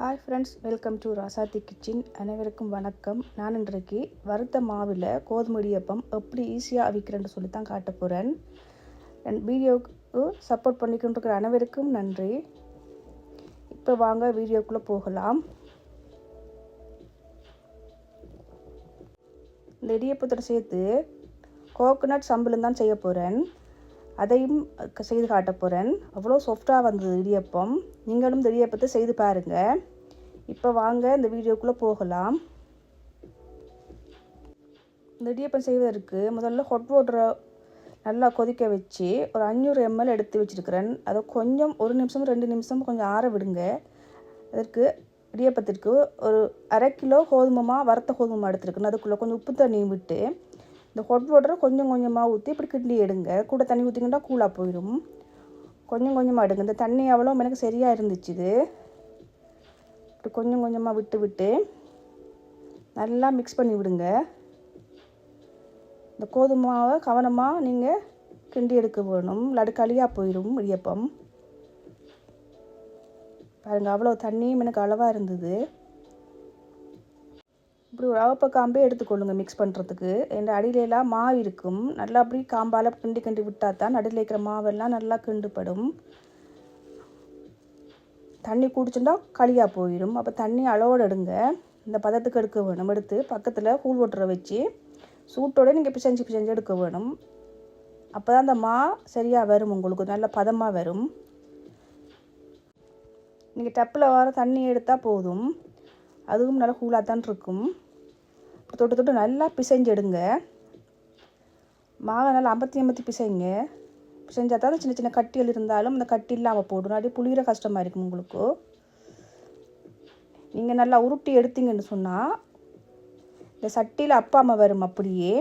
Hi friends welcome to Rasathi kitchen அனைவருக்கும் வணக்கம். நான் இன்றைக்கு வறுத்த மாவில் கோதுமை இடியப்பம் எப்படி ஈஸியாக அவிக்கிறேன்னு சொல்லி தான் காட்ட போகிறேன் என் வீடியோவுக்கு சப்போர்ட் பண்ணிக்கிட்டு அனைவருக்கும் நன்றி. இப்போ வாங்க வீடியோக்குள்ளே போகலாம். இந்த இடியப்பத்தோட சேர்த்து கோகோனட் சம்பளம் தான் செய்ய போகிறேன் அதையும் செய்து காட்ட போகிறேன் அவ்வளோ சாஃப்டாக வந்தது இடியப்பம். நீங்களும் இந்த இடியப்பத்தை செய்து பாருங்கள் இப்போ வாங்க இந்த வீடியோக்குள்ளே போகலாம். இந்த இடியப்பம் செய்வதற்கு முதல்ல ஹொட் வாட்டரை நல்லா கொதிக்க வச்சு ஒரு அஞ்சூறு எம்எல் எடுத்து வச்சுருக்கிறேன். அதை கொஞ்சம் ஒரு நிமிஷம் ரெண்டு நிமிஷம் கொஞ்சம் ஆற விடுங்க. அதற்கு இடியப்பத்திற்கு ஒரு அரை கிலோ கோதுமமாக வறுத்த கோதுமை எடுத்துருக்கணும். அதுக்குள்ளே கொஞ்சம் உப்பு தண்ணி விட்டு இந்த ஹொட் வாட்டரை கொஞ்சம் கொஞ்சமாக ஊற்றி இப்படி கிண்டி எடுங்க. கூட தண்ணி ஊற்றிங்கன்னா கூலாக போயிடும். கொஞ்சம் கொஞ்சமாக எடுங்க. இந்த தண்ணி அவ்வளோ எனக்கு சரியாக இருந்துச்சு இது. இப்படி கொஞ்சம் கொஞ்சமாக விட்டு விட்டு நல்லா மிக்ஸ் பண்ணி விடுங்க. இந்த கோதுமாவை கவனமாக நீங்கள் கிண்டி எடுக்க வேணும். இல்லாட்டி போயிடும் இடியப்பம். பாருங்கள் அவ்வளோ தண்ணியும் எனக்கு அளவாக இருந்தது. இப்படி ஒரு அவப்ப காம்பே எடுத்துக்கொள்ளுங்க மிக்ஸ் பண்ணுறதுக்கு என் அடியிலலாம் மாவு இருக்கும். நல்லா அப்படி காம்பால் கிண்டி கிண்டி விட்டால் தான் நடுவில் இருக்கிற மாவெல்லாம் நல்லா கிண்டுப்படும் தண்ணி குடிச்சுட்டா களியாக போயிடும் அப்போ தண்ணி அளவோடு எடுங்க. இந்த பதத்துக்கு எடுக்க வேணும். எடுத்து பக்கத்தில் கூழ் ஒட்டுற வச்சு சூட்டோடு நீங்கள் பிசைஞ்சு பிசைஞ்சு எடுக்க வேணும். அப்போ தான் அந்த மா சரியாக வரும் உங்களுக்கு. நல்ல பதமாக வரும். நீங்கள் டப்பில் வர தண்ணி எடுத்தால் போதும். அதுவும் நல்லா கூலாக தான் இருக்கும். தொட்டு தொட்டு நல்லா பிசைஞ்செடுங்க. மாவை நல்லா ஐம்பத்தி ஐம்பத்தி பிசைங்க. பிசைஞ்சா தான் சின்ன சின்ன கட்டிகள் இருந்தாலும் அந்த கட்டி இல்லாமல் போடும். அப்படியே புளிகிற கஷ்டமாக இருக்கும் உங்களுக்கு. நீங்கள் நல்லா உருட்டி எடுத்தீங்கன்னு சொன்னால் இந்த சட்டியில் அப்பாமல் வரும் அப்படியே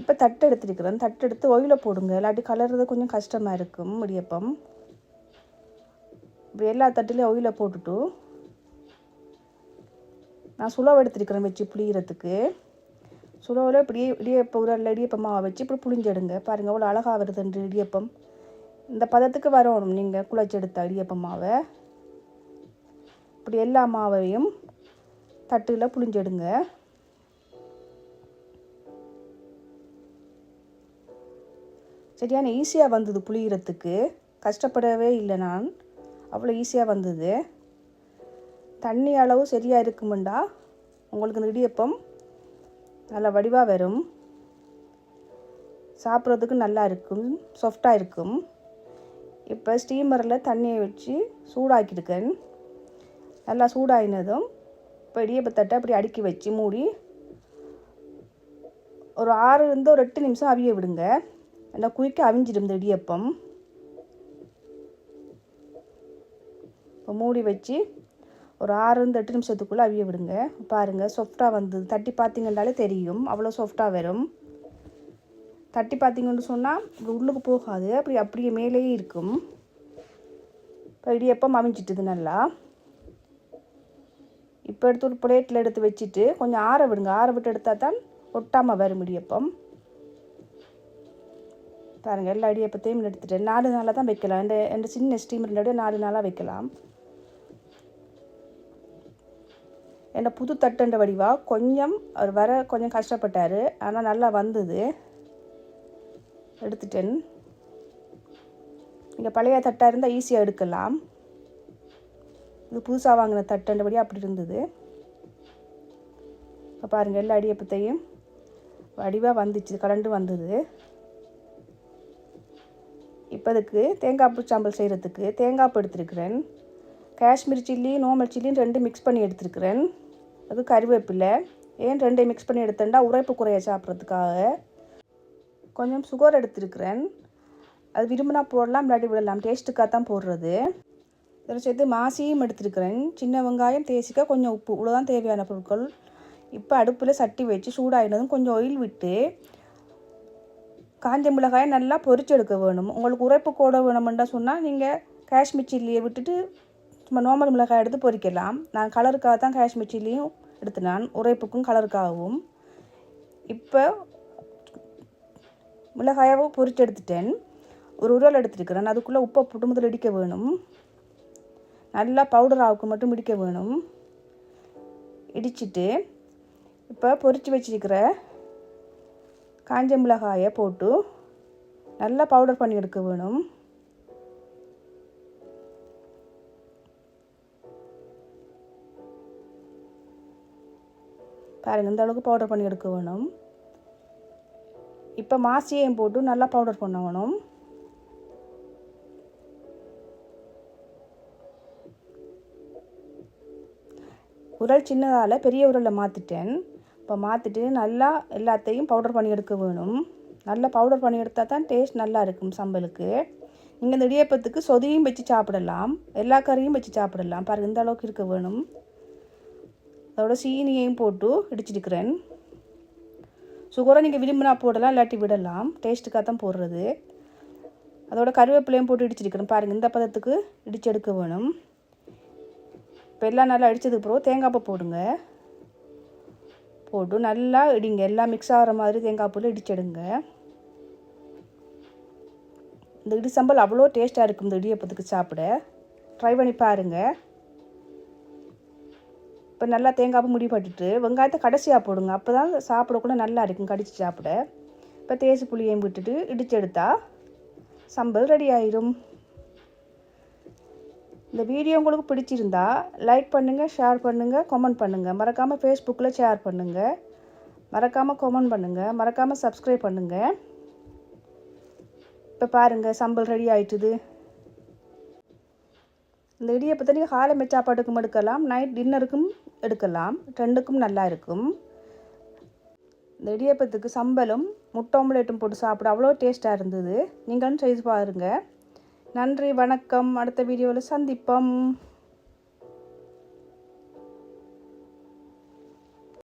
இப்போ தட்டு எடுத்துருக்குறேன். தட்டு எடுத்து ஒயில போடுங்க. இல்லாட்டி கலர்றது கொஞ்சம் கஷ்டமாக இருக்கும். இடியப்பம். இப்போ எல்லா தட்டுலேயும் ஒயிலில் போட்டுட்டு நான் சுலவை எடுத்துருக்கிறேன் வச்சு புளியறதுக்கு. சுலவில் இப்படியே இடியப்பம் உரல்ல இடியப்பமாக வச்சு இப்படி புளிஞ்செடுங்க. பாருங்கள் அவ்வளோ அழகாக வருதுன்ற இடியப்பம். இந்த பதத்துக்கு வரணும் நீங்கள் குழச்செடுத்த எடுத்த மாவை இப்படி எல்லா மாவையும் தட்டில் புளிஞ்செடுங்க. சரியான ஈஸியாக வந்தது புளியறத்துக்கு கஷ்டப்படவே இல்லை நான். அவ்வளோ ஈஸியாக வந்தது. தண்ணி அளவு சரியாக இருக்குமுண்டா? உங்களுக்கு இந்த இடியப்பம் நல்லா வடிவாக வரும். சாப்பிட்றதுக்கு நல்லா இருக்கும் சாஃப்டாக இருக்கும். இப்போ ஸ்டீமரில் தண்ணியை வச்சு சூடாக்கிட்டுக்கேன் நல்லா சூடாகினதும் இப்போ இடியப்பத்தட்டை அப்படி அடுக்கி வச்சு மூடி ஒரு ஆறுலேருந்து ஒரு எட்டு நிமிஷம் அவிய விடுங்க. நல்லா குயிக்க அவிஞ்சிடும் இந்த இடியப்பம். இப்போ மூடி வச்சு ஒரு ஆறுலேருந்து எட்டு நிமிஷத்துக்குள்ளே அவிய விடுங்க. பாருங்கள் சாஃப்டாக வந்தது. தட்டி பார்த்தீங்கன்னாலே தெரியும். அவ்வளோ சாஃப்டாக வரும். தட்டி பார்த்தீங்கன்னு சொன்னால் உள்ளுக்கு போகாது. அப்படி அப்படியே மேலேயே இருக்கும். இப்போ இடியப்பம் அமைஞ்சிட்டுது நல்லா? இப்போ எடுத்து ஒரு பிளேட்டில் எடுத்து வச்சுட்டு கொஞ்சம் ஆற விடுங்க. ஆற விட்டு எடுத்தால் தான் ஒட்டாமல் வரும் இடியப்பம் பாருங்கள் எல்லா இடியப்பத்தையும் எடுத்துகிட்டு நாலு நாளாக தான் வைக்கலாம். என் என் சின்ன ஸ்டீமர் நாலு நாளாக வைக்கலாம். என்னை புது தட்டுண்ட வடிவாக கொஞ்சம் அவர் வர கொஞ்சம் கஷ்டப்பட்டார். ஆனால் நல்லா வந்தது. எடுத்துட்டேன். இங்கே பழைய தட்டாக இருந்தால் ஈஸியாக எடுக்கலாம். இது புதுசாக வாங்கின தட்டுண்டபடியாக அப்படி இருந்தது. இப்போ பாருங்கள் எல்லா அடியப்பத்தையும் வடிவாக வந்துச்சு. கலண்டு வந்தது. இப்போ அதுக்கு தேங்காய் பூ சாம்பல் செய்கிறதுக்கு தேங்காய் பூ எடுத்துருக்கிறேன். காஷ்மீர் சில்லி நார்மல் சில்லின்னு ரெண்டு மிக்ஸ் பண்ணி எடுத்துருக்கிறேன். அது கருவேப்பிலை ஏன் ரெண்டையும் மிக்ஸ் பண்ணி எடுத்தேன்டா உரைப்பு குறைய சாப்பிட்றதுக்காக. கொஞ்சம் சுகர் எடுத்துருக்குறேன். அது விரும்பினா போடலாம் இல்லாட்டி விடலாம். டேஸ்ட்டுக்காக தான் போடுறது. இதில் சேர்த்து மாசியும் எடுத்துருக்கிறேன். சின்ன வெங்காயம் தேசிக்காய் கொஞ்சம் உப்பு. இவ்வளோதான் தேவையான பொருட்கள். இப்போ அடுப்பில் சட்டி வச்சு சூடாகினதும் கொஞ்சம் ஆயில் விட்டு காஞ்ச மிளகாயை நல்லா பொரிச்சு எடுக்க வேணும். உங்களுக்கு உரைப்பு கூட வேணுமெண்டா சொன்னால் நீங்கள் காஷ்மீர் சில்லியை விட்டுட்டு சும்மா நார்மல் மிளகாய் எடுத்து பொரிக்கலாம். நான் கலருக்காக தான் காஷ்மீர் சில்லியும் எடுத்து நான் உரைப்புக்கும் கலருக்காகவும் இப்போ மிளகாயாகவும் பொறிச்சு எடுத்துட்டேன். ஒரு உரல் எடுத்துருக்கிறேன். அதுக்குள்ளே உப்பை போட்டு முதல் இடிக்க வேணும். நல்லா பவுடர் ஆவுக்கு மட்டும் இடிக்க வேணும். இடிச்சிட்டு இப்போ பொரித்து வச்சிருக்கிற காஞ்ச மிளகாயை போட்டு நல்லா பவுடர் பண்ணி எடுக்க வேணும். பாருங்கள் இந்த அளவுக்கு பவுடர் பண்ணி எடுக்க வேணும். இப்போ மாசியையும் போட்டு நல்லா பவுடர் பண்ண வேணும். உரல் சின்னதால் பெரிய உரலை மாற்றிட்டேன் இப்போ மாற்றிட்டு நல்லா எல்லாத்தையும் பவுடர் பண்ணி எடுக்க வேணும். நல்லா பவுடர் பண்ணி எடுத்தால் தான் டேஸ்ட் நல்லா இருக்கும் சம்பலுக்கு. நீங்கள் இந்த இடியப்பத்துக்கு சொதியும் வச்சு சாப்பிடலாம். எல்லா கறியும் வச்சு சாப்பிடலாம். பாருங்கள் இந்த அளவுக்கு இருக்க வேணும். அதோட சீனியையும் போட்டு இடிச்சிருக்கிறேன். சுகரை நீங்கள் விரும்பினா போடலாம் இல்லாட்டி விடலாம். டேஸ்ட்டுக்காக தான் போடுறது. அதோட கருவேப்பிலையும் போட்டு இடிச்சிருக்கிறேன். பாருங்கள் இந்த பதத்துக்கு இடிச்சு எடுக்க வேணும். இப்போ எல்லாம் நல்லா அடித்ததுக்கு பிறகு தேங்காய் பூ போடுங்க. போட்டு நல்லா இடிங்க. எல்லாம் மிக்ஸ் ஆகிற மாதிரி தேங்காய் பூவில் இடிச்செடுங்க. இந்த இடி சம்பல் அவ்வளோ டேஸ்ட்டாக இருக்கும் இந்த இடியப்பத்துக்கு சாப்பிட. ட்ரை பண்ணி பாருங்கள் இப்போ நல்லா தேங்காய் முடி பட்டுட்டு வெங்காயத்தை கடைசியாக போடுங்க. அப்போ தான் சாப்பிடக்கூட நல்லா இருக்கும் கடிச்சு சாப்பிட. இப்போ தேசி புளியையும் விட்டுட்டு இடிச்சு எடுத்தால் சம்பல் ரெடி ஆயிரும். இந்த வீடியோ உங்களுக்கு பிடிச்சிருந்தா லைக் பண்ணுங்கள் ஷேர் பண்ணுங்கள் கமெண்ட் பண்ணுங்கள் மறக்காமல் ஃபேஸ்புக்கில் ஷேர் பண்ணுங்கள் மறக்காமல் கமெண்ட் பண்ணுங்கள் மறக்காமல் சப்ஸ்கிரைப் பண்ணுங்கள் இப்போ பாருங்கள் சம்பல் ரெடி ஆயிட்டுது. இந்த இடியப்பத்தை நீங்கள் காலை மெச்சாப்பாட்டுக்கும் எடுக்கலாம் நைட் டின்னருக்கும் எடுக்கலாம். ரெண்டுக்கும் நல்லா இருக்கும். இந்த இடியப்பத்துக்கு சம்பலும் முட்டை ஆம்லேட்டும் போட்டு சாப்பிட அவ்வளோ டேஸ்ட்டாக இருந்தது. நீங்களும் செய்து பாருங்கள் நன்றி வணக்கம். அடுத்த வீடியோவில் சந்திப்போம்.